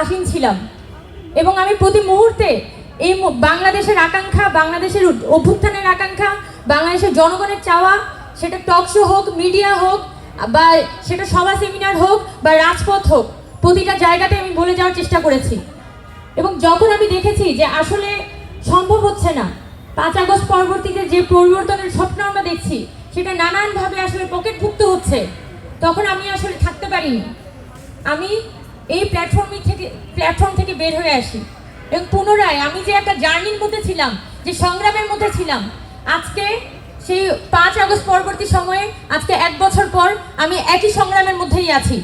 আসীন ছিলাম। এবং আমি প্রতি মুহূর্তে এই বাংলাদেশের আকাঙ্ক্ষা, বাংলাদেশের অভ্যুত্থানের আকাঙ্ক্ষা, বাংলাদেশের জনগণের চাওয়া, সেটা টক শো হোক মিডিয়া হোক, বা সেটা সভা সেমিনার হোক, বা রাজপথ হোক, প্রতিটা জায়গাতে আমি বলে যাওয়ার চেষ্টা করেছি। এবং যখন আমি দেখেছি যে আসলে সম্ভব হচ্ছে না, পাঁচ আগস্ট পরবর্তীতে যে পরিবর্তনের স্বপ্ন আমরা দেখছি, সেটা নানানভাবে আসলে পকেটভুক্ত হচ্ছে, তখন আমি আসলে থাকতে পারিনি। আমি এই প্ল্যাটফর্মে থেকে প্ল্যাটফর্ম থেকে বের হয়ে আসি। এবং পুনরায় আমি যে একটা জার্নির মধ্যে ছিলাম, যে সংগ্রামের মধ্যে ছিলাম, আজকে সেই পাঁচ আগস্ট পরবর্তী সময়ে, আজকে এক বছর পর আমি একই সংগ্রামের মধ্যেই আছি।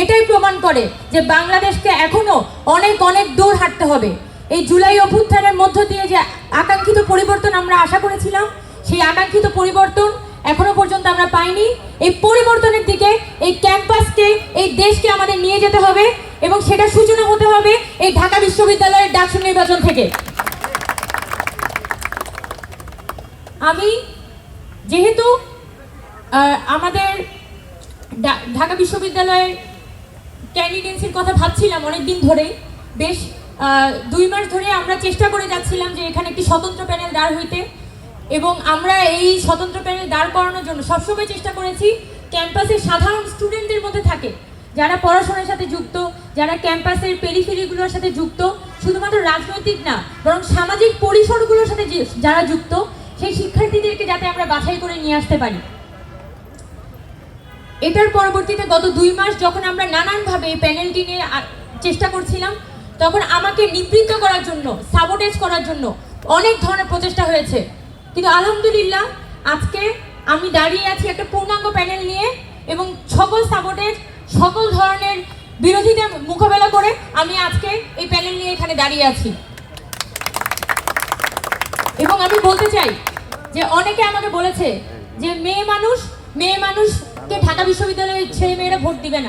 এটাই প্রমাণ করে যে বাংলাদেশকে এখনও অনেক অনেক দূর হাঁটতে হবে। এই জুলাই অভ্যুত্থানের মধ্য দিয়ে যে আকাঙ্ক্ষিত পরিবর্তন আমরা আশা করেছিলাম, সেই আকাঙ্ক্ষিত পরিবর্তন এখনও পর্যন্ত আমরা পাইনি। এই পরিবর্তনের দিকে এই ক্যাম্পাসকে, এই দেশকে নিয়ে যেতে হবে এবং সেটা সূচনা হতে হবে এই ঢাকা বিশ্ববিদ্যালয়ের ডাকসু নির্বাচন থেকে। আমি যেহেতু আমাদের ঢাকা বিশ্ববিদ্যালয়ের ক্যান্ডিডেন্সির কথা ভাবছিলাম অনেক দিন ধরেই, বেশ দুই মাস ধরে আমরা চেষ্টা করে যাচ্ছিলাম যে এখানে একটি স্বতন্ত্র প্যানেল দাঁড় হইতে এবং আমরা এই স্বতন্ত্র প্যানেল দাঁড় করানোর জন্য সবসময় চেষ্টা করেছি ক্যাম্পাসের সাধারণ স্টুডেন্টদের মধ্যে থাকে। যারা পড়াশোনার সাথে যুক্ত, যারা ক্যাম্পাসের পেরিফেরিগুলোর সাথে যুক্ত, শুধুমাত্র রাজনৈতিক না, বরং সামাজিক পরিসরগুলোর সাথে যারা যুক্ত, সেই শিক্ষার্থীদেরকে যাতে আমরা বাছাই করে নিয়ে আসতে পারি। এটার পরবর্তীতে গত দুই মাস যখন আমরা নানানভাবে এই প্যানেলটি নিয়ে চেষ্টা করছিলাম, তখন আমাকে নিবৃত্ত করার জন্য সাবোটেজ করার জন্য অনেক ধরনের প্রচেষ্টা হয়েছে। কিন্তু আলহামদুলিল্লাহ, আজকে আমি দাঁড়িয়ে আছি একটা পূর্ণাঙ্গ প্যানেল নিয়ে এবং সকল সাবোটেজ সকল ধরনের বিরোধীদের মোকাবেলা করে আমি আজকে এই প্যানেল নিয়ে এখানে দাঁড়িয়ে আছি। এবং আমি বলতে চাই যে অনেকে আমাকে বলেছে যে মেয়ে মানুষ, মেয়ে মানুষকে ঢাকা বিশ্ববিদ্যালয়ের ছেলে মেয়েরা ভোট দিবে না।